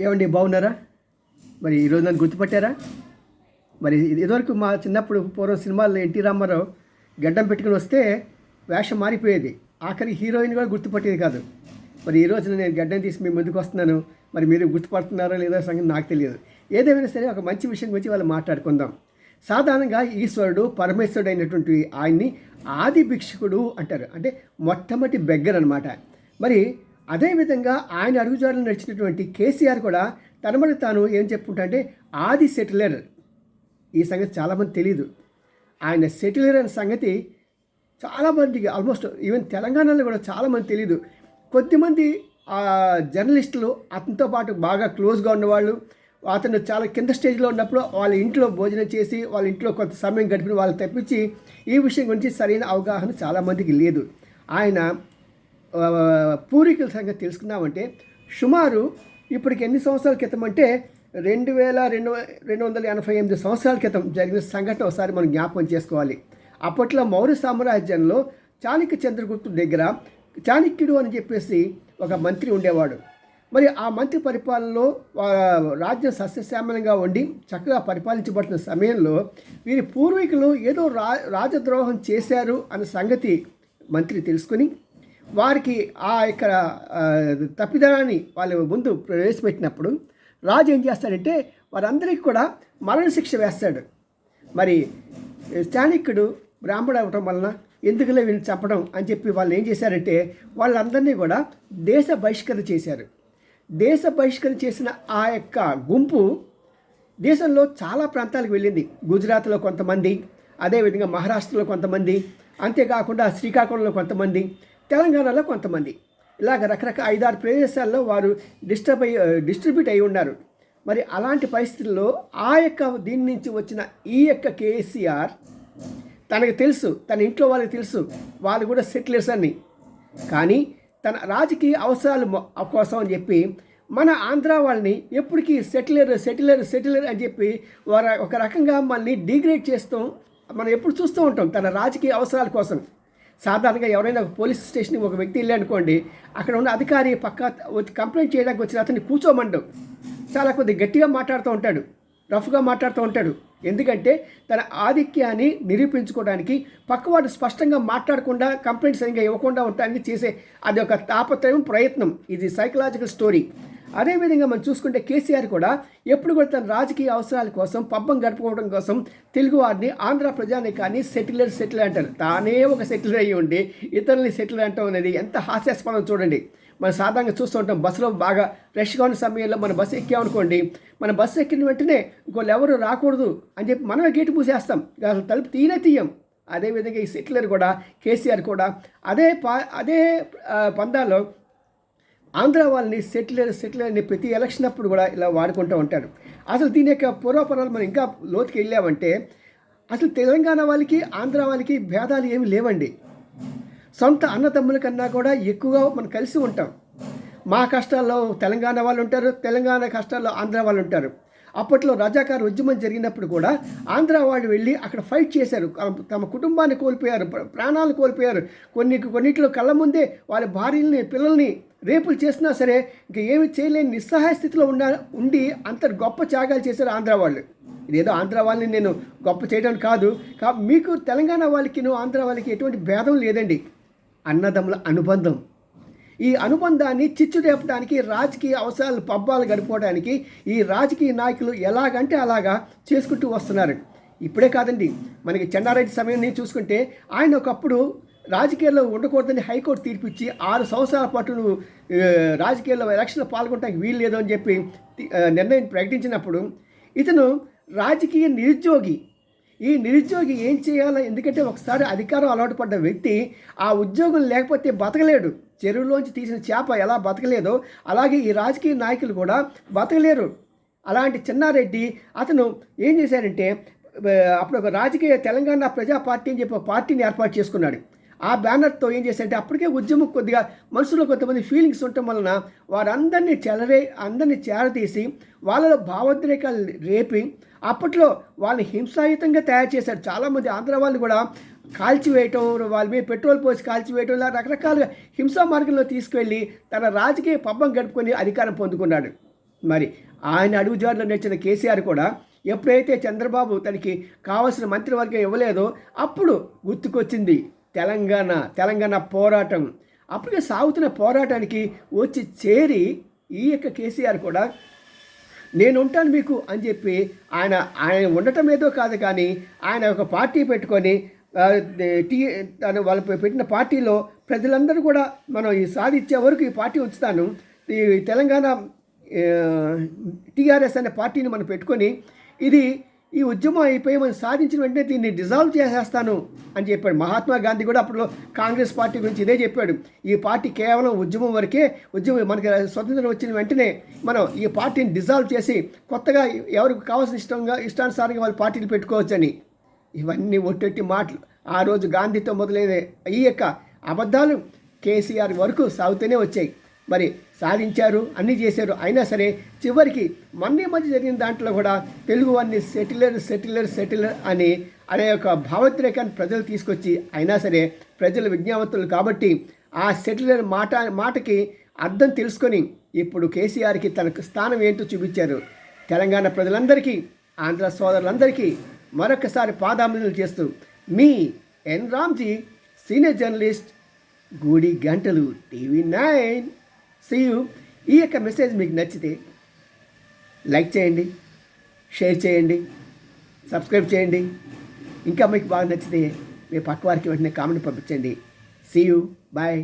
ఏమండి బాగున్నారా? మరి ఈరోజు నన్ను గుర్తుపట్టారా? మరి ఇదివరకు మా చిన్నప్పుడు పూర్వం సినిమాల్లో ఎన్టీ రామారావు గడ్డం పెట్టుకుని వస్తే వేషం మారిపోయేది. ఆఖరి హీరోయిన్ కూడా గుర్తుపట్టేది కాదు. మరి ఈ రోజున నేను గడ్డం తీసి మీ ముందుకు వస్తున్నాను. మరి మీరు గుర్తుపడుతున్నారో లేదో సంగతి నాకు తెలియదు. ఏదేమైనా సరే ఒక మంచి విషయం గురించి వాళ్ళు మాట్లాడుకుందాం. సాధారణంగా ఈశ్వరుడు పరమేశ్వరుడు అయినటువంటి ఆయన్ని ఆది భిక్షకుడు అంటారు. అంటే మొట్టమొదటి బెగ్గర్ అనమాట మరి అదేవిధంగా ఆయన అడుగుజాడలు నడిచినటువంటి కేసీఆర్ కూడా తనమని తాను ఏం చెప్పుకుంటా అంటే ఆది సెటిలర్. ఈ సంగతి చాలామంది తెలియదు ఆయన సెటిలర్ అనే సంగతి చాలామందికి ఆల్మోస్ట్ ఈవెన్ తెలంగాణలో కూడా చాలామంది తెలియదు కొద్దిమంది ఆ, జర్నలిస్టులు అతనితో పాటు బాగా క్లోజ్గా ఉన్నవాళ్ళు అతను చాలా కింద స్టేజ్లో ఉన్నప్పుడు వాళ్ళ ఇంట్లో భోజనం చేసి వాళ్ళ ఇంట్లో కొంత సమయం గడిపిన వాళ్ళు తప్పించి ఈ విషయం గురించి సరైన అవగాహన చాలామందికి లేదు. ఆయన పూర్వీకుల సంగతి తెలుసుకున్నామంటే సుమారు ఇప్పటికి ఎన్ని సంవత్సరాల క్రితం అంటే రెండు వేల రెండు రెండు వందల ఎనభై ఎనిమిది సంవత్సరాల క్రితం జరిగిన సంఘటన ఒకసారి మనం జ్ఞాపకం చేసుకోవాలి. అప్పట్లో మౌర్య సామ్రాజ్యంలో చాణక్య చంద్రగుప్తు దగ్గర చాణక్యుడు అని చెప్పేసి ఒక మంత్రి ఉండేవాడు. మరి ఆ మంత్రి పరిపాలనలో రాజ్యం సస్యశ్యామలంగా ఉండి చక్కగా పరిపాలించబడుతున్న సమయంలో వీరి పూర్వీకులు ఏదో రా రాజద్రోహం చేశారు అన్న సంగతి మంత్రి తెలుసుకుని వారికి ఆ యొక్క తప్పిదనాన్ని వాళ్ళు ముందు ప్రవేశపెట్టినప్పుడు రాజు ఏం చేస్తాడంటే వారందరికీ కూడా మరణశిక్ష వేస్తాడు. మరి స్థానికుడు బ్రాహ్మడు అవటం వలన ఎందుకులే వీళ్ళు చంపడం అని చెప్పి వాళ్ళు ఏం చేశారంటే వాళ్ళందరినీ కూడా దేశ బహిష్కరణ చేశారు. దేశ బహిష్కరణ చేసిన ఆ యొక్క గుంపు దేశంలో చాలా ప్రాంతాలకు వెళ్ళింది. గుజరాత్లో కొంతమంది అదేవిధంగా మహారాష్ట్రలో కొంతమంది అంతేకాకుండా శ్రీకాకుళంలో కొంతమంది తెలంగాణలో కొంతమంది. ఇలాగ రకరకాల ఐదారు ప్రదేశాల్లో వారు డిస్టర్బ్ అయ్యి డిస్ట్రిబ్యూట్ అయి ఉన్నారు. మరి అలాంటి పరిస్థితుల్లో ఆ యొక్క దీని నుంచి వచ్చిన ఈ యొక్క కేసీఆర్ తనకు తెలుసు తన ఇంట్లో వాళ్ళకి తెలుసు వాళ్ళు కూడా సెటిలర్స్ అని. కానీ తన రాజకీయ అవసరాలు కోసం అని చెప్పి మన ఆంధ్ర వాళ్ళని ఎప్పటికీ సెటిలర్ సెటిలర్ సెటిలర్ అని చెప్పి వారు ఒక రకంగా మనల్ని డిగ్రేడ్ చేస్తాం మనం ఎప్పుడు చూస్తూ ఉంటాం తన రాజకీయ అవసరాల కోసం. సాధారణంగా ఎవరైనా పోలీస్ స్టేషన్కి ఒక వ్యక్తి వెళ్ళి అనుకోండి అక్కడ ఉన్న అధికారి పక్క కంప్లైంట్ చేయడానికి వచ్చిన అతన్ని కూర్చోమండవు చాలా కొద్ది గట్టిగా మాట్లాడుతూ ఉంటాడు రఫ్గా మాట్లాడుతూ ఉంటాడు. ఎందుకంటే తన ఆధిక్యాన్ని నిరూపించుకోవడానికి పక్కవాడు స్పష్టంగా మాట్లాడకుండా కంప్లైంట్ సరిగ్గా ఇవ్వకుండా ఉండడానికి చేసే అది ఒక తాపత్రయం ప్రయత్నం. ఇది సైకలాజికల్ స్టోరీ అదేవిధంగా మనం చూసుకుంటే కేసీఆర్ కూడా ఎప్పుడు కూడా తన రాజకీయ అవసరాల కోసం పబ్బం గడుపుకోవడం కోసం తెలుగువారిని ఆంధ్ర ప్రజానికాన్ని సెటిలర్ సెటిలర్ అంటారు. తానే ఒక సెటిలర్ అయ్యి ఉండి ఇతరుల్ని సెటిలర్ అంటాం అనేది ఎంత హాస్యాస్పదం చూడండి. మనం సాధారణంగా చూస్తూ ఉంటాం బస్సులో బాగా రష్గా ఉన్న సమయంలో మన బస్సు ఎక్కామనుకోండి మన బస్సు ఎక్కిన వెంటనే ఇంకోళ్ళు ఎవరు రాకూడదు అని చెప్పి మనమే గేటు పూసేస్తాం అసలు తలుపు తీయనే తీయం. అదేవిధంగా ఈ సెటిలర్ కూడా కేసీఆర్ కూడా అదే పా అదే పందాలో ఆంధ్ర వాళ్ళని సెటిలర్ సెటిలర్ అని ప్రతి ఎలక్షన్ అప్పుడు కూడా ఇలా వాడుకుంటూ ఉంటారు. అసలు దీని యొక్క పూర్వపరాలు మనం ఇంకా లోతుకి వెళ్ళామంటే అసలు తెలంగాణ వాళ్ళకి ఆంధ్ర వాళ్ళకి భేదాలు ఏమి లేవండి. సొంత అన్నదమ్ముల కన్నా కూడా ఎక్కువగా మనం కలిసి ఉంటాం. మా కష్టాల్లో తెలంగాణ వాళ్ళు ఉంటారు తెలంగాణ కష్టాల్లో ఆంధ్ర వాళ్ళు ఉంటారు. అప్పట్లో రజాకార్ ఉద్యమం జరిగినప్పుడు కూడా ఆంధ్ర వాళ్ళు వెళ్ళి అక్కడ ఫైట్ చేశారు. తమ- కుటుంబాన్ని కోల్పోయారు ప్రాణాలు కోల్పోయారు. కొన్ని కొన్నిట్లో కళ్ళ ముందే వాళ్ళ భార్యల్ని పిల్లల్ని రేపులు చేసినా సరే ఇంక ఏమి చేయలేని నిస్సహాయ స్థితిలో ఉన్న ఉండి అంత గొప్ప త్యాగాలు చేశారు ఆంధ్ర వాళ్ళు. ఇదేదో ఆంధ్ర వాళ్ళని నేను గొప్ప చేయడం కాదు. కా మీకు తెలంగాణ వాళ్ళకి ఆంధ్ర వాళ్ళకి ఎటువంటి భేదం లేదండి. అన్నదమ్ముల అనుబంధం. ఈ అనుబంధాన్ని చిచ్చు రేపడానికి రాజకీయ అవసరాలు పబ్బాలు గడుపుకోవడానికి ఈ రాజకీయ నాయకులు ఎలాగంటే అలాగా చేసుకుంటూ వస్తున్నారు. ఇప్పుడే కాదండి మనకి చెన్నారెడ్డి సమయం నుంచి చూసుకుంటే ఆయన ఒకప్పుడు రాజకీయాల్లో ఉండకూడదని హైకోర్టు తీర్పిచ్చి ఆరు సంవత్సరాల పాటు నువ్వు రాజకీయాల్లో ఎలక్షన్లో పాల్గొనడానికి వీలు లేదు అని చెప్పి నిర్ణయం ప్రకటించినప్పుడు ఇతను రాజకీయ నిరుద్యోగి. ఈ నిరుద్యోగి ఏం చేయాలో? ఎందుకంటే ఒకసారి అధికారం అలవాటు పడ్డ వ్యక్తి ఆ ఉద్యోగం లేకపోతే బతకలేడు. చెరువులోంచి తీసిన చేప ఎలా బతకలేదో అలాగే ఈ రాజకీయ నాయకులు కూడా బతకలేరు. అలాంటి చిన్నారెడ్డి అతను ఏం చేశారంటే అప్పుడు ఒక రాజకీయ తెలంగాణ ప్రజా పార్టీ అని చెప్పి పార్టీని ఏర్పాటు చేసుకున్నాడు. ఆ బ్యానర్తో ఏం చేశారంటే అప్పటికే ఉద్యమం కొద్దిగా మనసులో కొంతమంది ఫీలింగ్స్ ఉండటం వలన వారందరినీ చెలరే అందరినీ చేరతీసి వాళ్ళలో భావోద్రేకాలు రేపి అప్పట్లో వాళ్ళని హింసాయుతంగా తయారు చేశారు. చాలామంది ఆంధ్ర వాళ్ళు కూడా కాల్చివేయటం వాళ్ళ మీద పెట్రోల్ పోసి కాల్చివేయటం ఇలా రకరకాలుగా హింసా మార్గంలో తీసుకువెళ్ళి తన రాజకీయ పబ్బం గడుపుకొని అధికారం పొందుకున్నాడు. మరి ఆయన అడుగుజాడలో నడిచిన కేసీఆర్ కూడా ఎప్పుడైతే చంద్రబాబు తనకి కావలసిన మంత్రివర్గం ఇవ్వలేదో అప్పుడు గుర్తుకొచ్చింది. తెలంగాణ తెలంగాణ పోరాటం. అప్పుడే సాగుతున్న పోరాటానికి వచ్చి చేరి ఈ యొక్క కేసీఆర్ కూడా నేను ఉంటాను మీకు అని చెప్పి ఆయన ఆయన ఉండటం ఏదో కాదు కానీ ఆయన ఒక పార్టీ పెట్టుకొని టీ తను వాళ్ళు పెట్టిన పార్టీలో ప్రజలందరూ కూడా మనం ఈ సాధించే వరకు ఈ పార్టీ ఉంచుతాను. ఈ తెలంగాణ టీఆర్ఎస్ అనే పార్టీని మనం పెట్టుకొని ఇది ఈ ఉద్యమం అయిపోయి మనం సాధించిన వెంటనే దీన్ని డిజాల్వ్ చేసేస్తాను అని చెప్పాడు. మహాత్మా గాంధీ కూడా అప్పుడు కాంగ్రెస్ పార్టీ గురించి ఇదే చెప్పాడు. ఈ పార్టీ కేవలం ఉద్యమం వరకే ఉద్యమం మనకి స్వతంత్రం వచ్చిన వెంటనే మనం ఈ పార్టీని డిజాల్వ్ చేసి కొత్తగా ఎవరికి కావాల్సిన ఇష్టంగా ఇష్టానుసారంగా వాళ్ళు పార్టీలు పెట్టుకోవచ్చని. ఇవన్నీ ఒట్టొట్టి మాటలు. ఆ రోజు గాంధీతో మొదలైన ఈ యొక్క అబద్ధాలు కేసీఆర్ వరకు సాగుతూనే వచ్చాయి. మరి సాధించారు అన్నీ చేశారు. అయినా సరే చివరికి మొన్న మధ్య జరిగిన దాంట్లో కూడా తెలుగు వారిని సెటిలర్ సెటిలర్ సెటిలర్ అని అనే ఒక భావోద్రేకాన్ని ప్రజలు తీసుకొచ్చి అయినా సరే ప్రజలు విజ్ఞావంతులు కాబట్టి ఆ సెటిలర్ మాట మాటకి అర్థం తెలుసుకొని ఇప్పుడు కేసీఆర్కి తనకు స్థానం ఏంటో చూపించారు. తెలంగాణ ప్రజలందరికీ ఆంధ్ర సోదరులందరికీ మరొకసారి పాదాభినందనలు చేస్తూ మీ ఎన్ రామ్జీ సీనియర్ జర్నలిస్ట్ గూడి గంటలు టీవీ నైన్. సియు ఈ యొక్క మెసేజ్ మీకు నచ్చితే లైక్ చేయండి షేర్ చేయండి సబ్స్క్రైబ్ చేయండి. ఇంకా మీకు బాగా నచ్చితే మీ పక్క వారికి వెంటనే కామెంట్ పంపించండి. See you bye